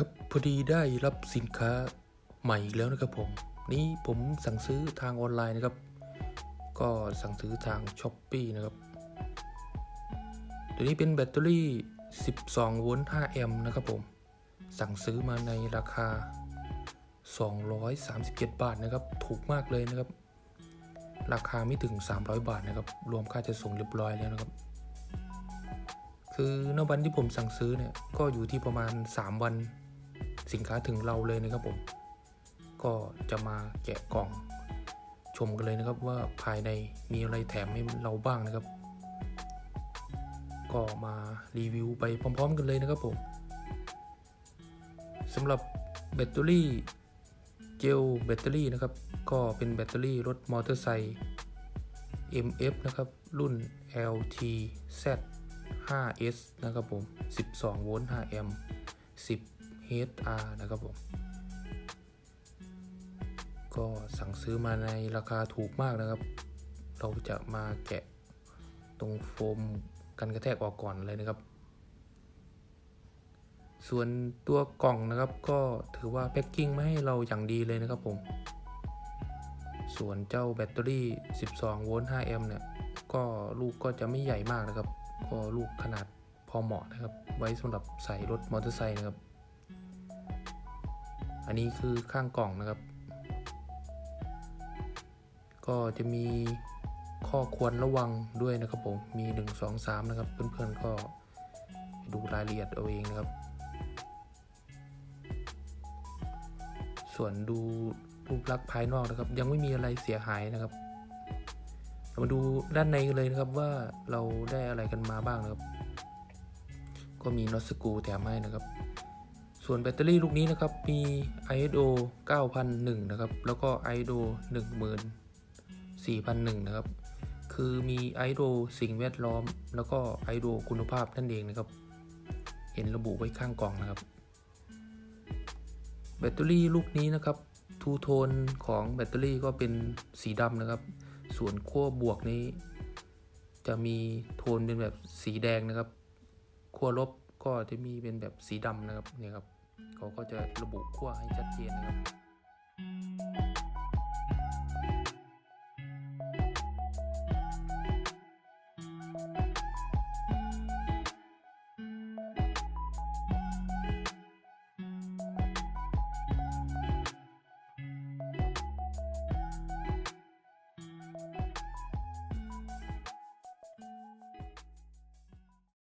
ครับพอดีได้รับสินค้าใหม่อีกแล้วนะครับผม นี่ผมสั่งซื้อทางออนไลน์นะครับ ก็สั่งซื้อทางช้อปปีนะครับ ตัวนี้เป็นแบตเตอรี่ 12 โวลต์ 5 แอมป์นะครับผม สั่งซื้อมาในราคา 237 บาทนะครับ ถูกมากเลยนะครับ ราคาไม่ถึง 300 บาทนะครับ รวมค่าจะส่งเรียบร้อยแล้วนะครับคือณวันที่ผมสั่งซื้อเนี่ย ก็อยู่ที่ประมาณ 3 วัน สินค้าถึงเราเลยนะครับผม ก็จะมาแกะกล่องชมกันเลยนะครับว่าภายในมีอะไรแถมให้เราบ้างนะครับ ก็มารีวิวไปพร้อม ๆ กันเลยนะครับผมสำหรับแบตเตอรี่เจลแบตเตอรี่นะครับ ก็เป็นแบตเตอรี่รถมอเตอร์ไซค์ MF นะครับ รุ่น LTZ 5S นะครับผม 12 โวลต์ 5 แอมป์ 10 HR นะครับผม ก็สั่งซื้อมาในราคาถูกมากนะครับ เราจะมาแกะตรงโฟมกันกระแทกออกก่อนเลยนะครับ ส่วนตัวกล่องนะครับก็ถือว่าแพ็กกิ้งมาให้เราอย่างดีเลยนะครับผม ส่วนเจ้าแบตเตอรี่ 12 โวลต์ 5 แอมป์เนี่ย ก็ลูกก็จะไม่ใหญ่มากนะครับ ก็ลูกขนาดพอเหมาะนะครับ ไว้สำหรับใส่รถมอเตอร์ไซค์นะครับ อันนี้คือข้างกล่องนะครับ ก็จะมีข้อควรระวังด้วยนะครับผม มี 1 2 3 นะครับ เพื่อนๆก็ดูรายละเอียดเอาเองนะครับ ส่วนดูรูปลักษณ์ภายนอกนะครับ ยังไม่มีอะไรเสียหายนะครับ เรามาดูด้านในกันเลยนะครับว่าเราได้อะไรกันมาบ้างนะครับ ก็มีน็อตสกรูแถมให้นะครับ ส่วนแบตเตอรี่ลูกนี้นะครับ มี ISO 9001 นะครับ แล้วก็ ISO 14001 นะครับ คือมี ISO สิ่งแวดล้อม แล้วก็ ISO คุณภาพนั่นเองนะครับ เห็นระบุไว้ข้างกล่องนะครับ แบตเตอรี่ลูกนี้นะครับ ทูโทนของแบตเตอรี่ก็เป็นสีดำนะครับ ส่วนขั้วบวกนี้ จะมีโทนเป็นแบบสีแดงนะครับ ขั้วลบก็จะมีเป็นแบบสีดำนะครับเนี่ยครับ เขาก็จะระบุขั้วให้ชัดเจนนะครับ